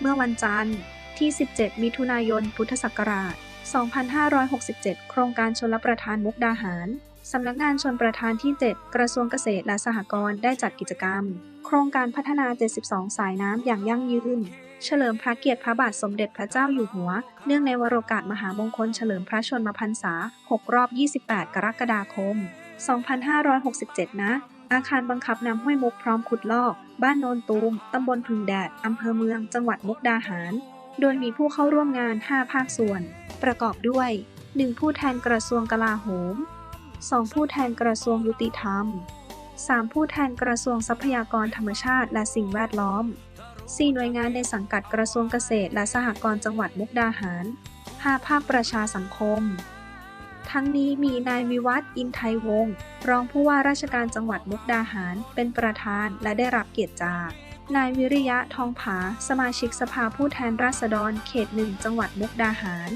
เมื่อวันจันทร์ที่ 17 มิถุนายน พุทธศักราช 2567 โครงการชลประทานมุกดาหาร สำนักงานชนประทานที่ 7 กระทรวงเกษตรและสหกรณ์ได้จัดกิจกรรม โครงการพัฒนา 72 สายน้ำอย่างยั่งยืน เฉลิมพระเกียรติพระบาทสมเด็จพระเจ้าอยู่หัว เนื่องในวโรกาสมหามงคลเฉลิมพระชนมพรรษา 6 รอบ 28 กรกฎาคม 2567 นะ อาคารบังคับน้ำห้วยมุกพร้อมขุดลอก บ้านโนนตูม ตำบลพึงแดด อำเภอเมือง จังหวัดมุกดาหาร โดยมีผู้เข้าร่วมงาน 5 ภาคส่วน ประกอบด้วย 1. ผู้แทนกระทรวงกลาโหม 2. ผู้แทนกระทรวงยุติธรรม 3. ผู้แทนกระทรวงทรัพยากรธรรมชาติและสิ่งแวดล้อม 4. หน่วยงานในสังกัดกระทรวงเกษตรและสหกรณ์จังหวัดมุกดาหาร 5. ภาคประชาสังคม ทั้งนี้มีนายวิวัฒน์อินไทยวงศ์รองผู้ว่าราชการจังหวัดมุกดาหาร เป็นประธานและได้รับเกียรติจากนายวิริยะทองผา สมาชิกสภาผู้แทนราษฎร เขตหนึ่งจังหวัดมุกดาหาร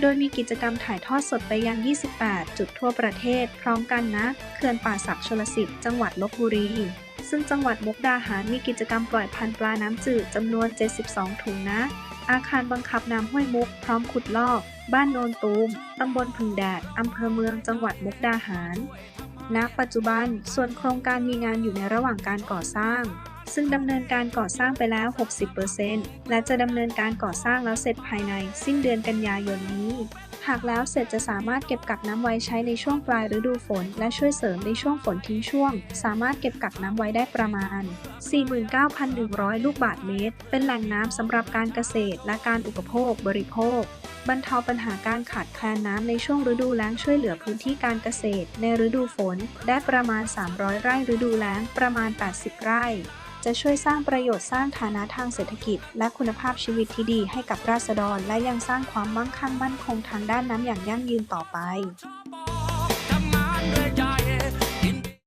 โดยมีกิจกรรมถ่ายทอดสดไปยัง 28 จุดทั่วประเทศ พร้อมกันนะเขื่อนป่าศักดิ์ชลสิทธิ์จังหวัดลบบุรี ซึ่งจังหวัดมุกดาหารมีกิจกรรมปล่อยพันธุ์ปลาน้ำจืดจำนวน 72 ถุงนะ อาคารบังคับน้ำห้วยมุก พร้อมขุดลอก บ้านโนนตูม ตำบลพึงแดด อำเภอเมือง จังหวัดมุกดาหาร ณ ปัจจุบัน ส่วนโครงการมีงานอยู่ในระหว่างการก่อสร้าง ซึ่งดำเนินการก่อสร้างไปแล้ว 60%และจะดำเนินการก่อสร้างแล้วเสร็จภายใน สิ้นเดือนกันยายนนี้ หากแล้วเสร็จจะสามารถเก็บกักน้ำไว้ใช้ในช่วงปลายฤดูฝน และช่วยเสริมในช่วงฝนทิ้งช่วง สามารถเก็บกักน้ำไว้ได้ประมาณ 49,100 ลูกบาศก์เมตร เป็นแหล่งน้ำสำหรับการเกษตรและการอุปโภคบริโภคบรรเทาปัญหาการขาดแคลนน้ำในช่วงฤดูแล้งช่วยเหลือพื้นที่การเกษตร ในฤดูฝน ได้ประมาณ 300 ไร่ฤดูแล้งประมาณ 80 ไร่ จะช่วยสร้างประโยชน์สร้างฐานะทางเศรษฐกิจ และคุณภาพชีวิตที่ดีให้กับราษฎร และยังสร้างความมั่งคั่งมั่นคงทางด้านน้ำอย่างยั่งยืนต่อไป